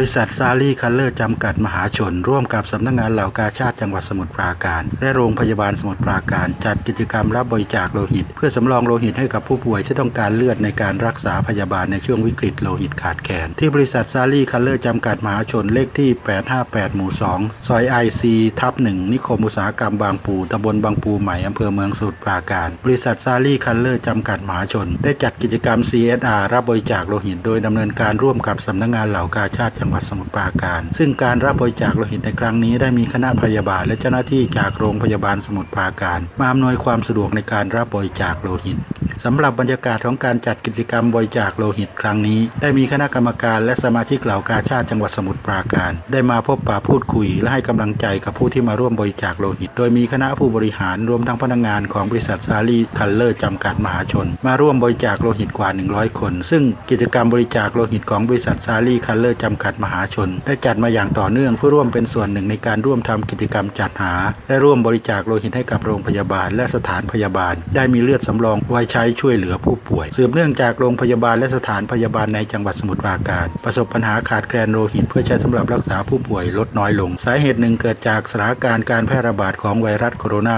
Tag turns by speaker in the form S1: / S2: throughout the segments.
S1: ริษัทซารีคัลเลอร์จำกัดมหาชน ร่วมกับสำนักงงานเหล่ากาชาติจังหวัดสมุทรปราการ และโรงพยาบาลสมุทรปราการ จัดกิจกรรมรับบริจาคโลหิต เพื่อสำรองโลหิตให้กับผู้ป่วยที่ต้องการเลือดในการรักษาพยาบาลในช่วงวิกฤตโลหิตขาดแคลนที่บริษัทซารีคัลเลอร์จำกัดมหาชนเลขที่ 858 หมู่ 2 ซอยไอซีทับหนึ่งนิคมอุตสาหกรรมบางปูตำบลบางปูใหม่อำเภอเมืองสมุทรปราการ บริษัทซารีคัลเลอร์จำกัดมหาชน ได้จัดกิจกรรม CSR รับบริจาคโลหิต โดยดำเนินการร่วมกับสำนักงานเหล่ากาชาติจังหวัดสมุทรปราการ ซึ่งการรับบริจาคโลหิตในครั้งนี้ได้มีคณะพยาบาลและเจ้าหน้าที่จากโรงพยาบาลสมุทรปราการ มาอำนวยความสะดวกในการรับบริจาคโลหิต สำหรับบรรยากาศของการจัดกิจกรรมบริจาคโลหิตครั้งนี้ ได้มีคณะกรรมการและสมาชิกเหล่ากาชาติจังหวัดสมุทรปราการ ได้มาพบปะพูดคุย และให้กำลังใจกับผู้ที่มาร่วมบริจาคโลหิต โดยมีคณะผู้บริหารรวมทั้งพนักงานของบริษัทซารีคัลเลอร์จำกัดมหาชน มาร่วมบริจาคโลหิตกว่า 100 คน ซึ่งกิจกรรมบริจาคโลหิตของบริษัทซารีคัลเลอร์จำกัดมหาชน ได้จัดมาอย่างต่อเนื่องเพื่อร่วมเป็นส่วนหนึ่งในการร่วมทำกิจกรรมจัดหา และร่วมบริจาคโลหิตให้กับโรงพยาบาลและสถานพยาบาล ได้มีเลือดสำรองไว้ใช้ช่วยเหลือผู้ป่วย สืบเนื่องจากโรงพยาบาลและสถานพยาบาลในจังหวัดสมุทรปราการ ประสบปัญหาขาดแคลนโลหิต เพื่อใช้สำหรับรักษาผู้ป่วยลดน้อยลง สาเหตุหนึ่งเกิดจากสถานการณ์การแพร่ระบาดของไวรัสโคโรนา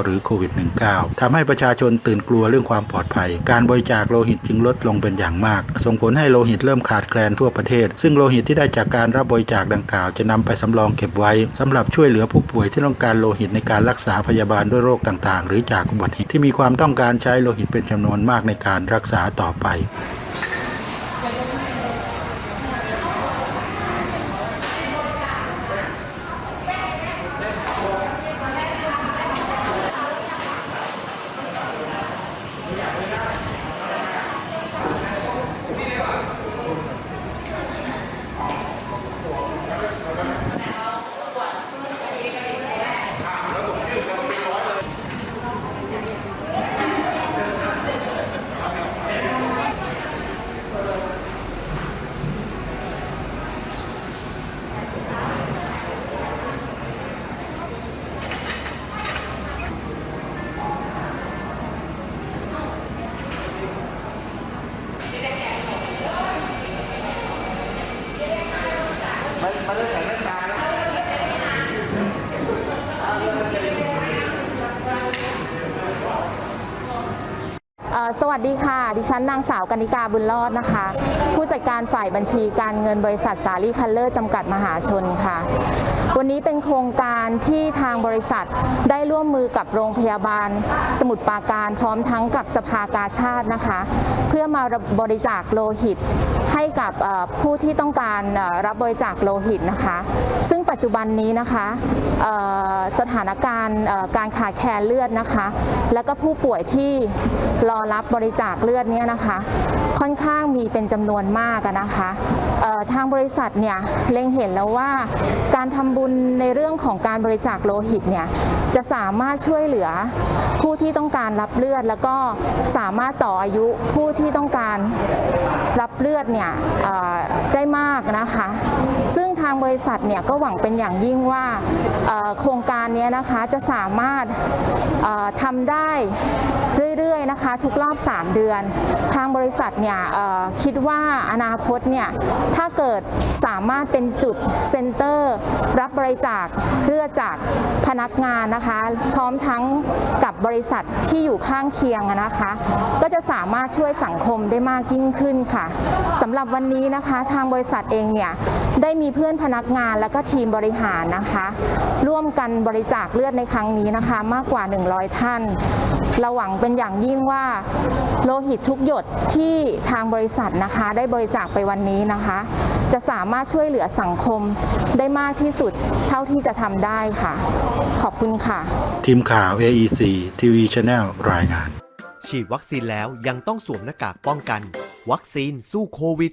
S1: 2019 หรือโควิด -19 ทำให้ประชาชนตื่นกลัวเรื่องความปลอดภัย การบริจาคโลหิตจึงลดลงเป็นอย่างมาก ส่งผลให้โลหิตเริ่มขาดแคลนทั่วประเทศ ซึ่งโลหิตที่ได้จากการรับบริจาคดังกล่าว จะนำไปสำรองเก็บไว้สำหรับช่วยเหลือผู้ป่วยที่ต้องการโลหิตในการรักษาพยาบาลด้วยโรคต่างๆ หรือจากอุบัติเหตุที่มีความต้องการใช้โลหิตเป็นจำนวนมากในการรักษาต่อไป
S2: สวัสดีค่ะ ดิฉันนางสาวกนิกาบุญรอดนะคะ ผู้จัดการฝ่ายบัญชีการเงินบริษัทสาลีคัลเลอร์จำกัดมหาชนค่ะ วันนี้เป็นโครงการที่ทางบริษัทได้ร่วมมือกับโรงพยาบาล สมุทรปราการพร้อมทั้งกับสภากาชาตินะคะ เพื่อมาบริจาคโลหิตให้กับผู้ที่ต้องการรับบริจาคโลหิตนะคะ ซึ่งปัจจุบันนี้นะคะสถานการณ์การขาดแคลนเลือดนะคะ แล้วก็ผู้ป่วยที่รอรับบริจาคเลือดเนี่ยนะคะ ค่อนข้างมีเป็นจำนวนมากนะคะทางบริษัทเนี่ยเล็งเห็นแล้วว่าการทำบุญในเรื่องของการบริจาคโลหิตเนี่ยจะสามารถช่วยเหลือผู้ที่ต้องการรับเลือด แล้วก็สามารถต่ออายุผู้ที่ต้องการรับเลือดเนี่ยเอ่ยได้มากนะคะ ซึ่ง ทางบริษัทเนี่ยก็หวังเป็นอย่างยิ่งว่าโครงการนี้นะคะจะสามารถทำได้เรื่อยๆนะคะทุกรอบ 3 เดือน ทางบริษัทเนี่ยคิดว่าอนาคตเนี่ยถ้าเกิดสามารถเป็นจุดเซ็นเตอร์ รับบริจาคเลือดจากพนักงานนะคะ พร้อมทั้งกับบริษัทที่อยู่ข้างเคียงนะคะ ก็จะสามารถช่วยสังคมได้มากยิ่งขึ้นค่ะสำหรับวันนี้นะคะทางบริษัทเองเนี่ยได้มีเพื่อนพนักงานและก็ทีมบริหารนะคะ ร่วมกันบริจาคเลือดในครั้งนี้นะคะ มากกว่า 100 ท่านเราหวังเป็นอย่างยิ่งว่าโลหิตทุกหยดที่ทางบริษัทนะคะ ได้บริจาคไปวันนี้นะคะ จะสามารถช่วยเหลือสังคมได้มากที่สุดเท่าที่จะทำได้ค่ะ ขอบคุณค่ะ
S1: ทีมข่าว AEC TV Channel รายงาน
S3: ฉีดวัคซีนแล้วยังต้องสวมหน้ากากป้องกัน วัคซีนสู้โควิด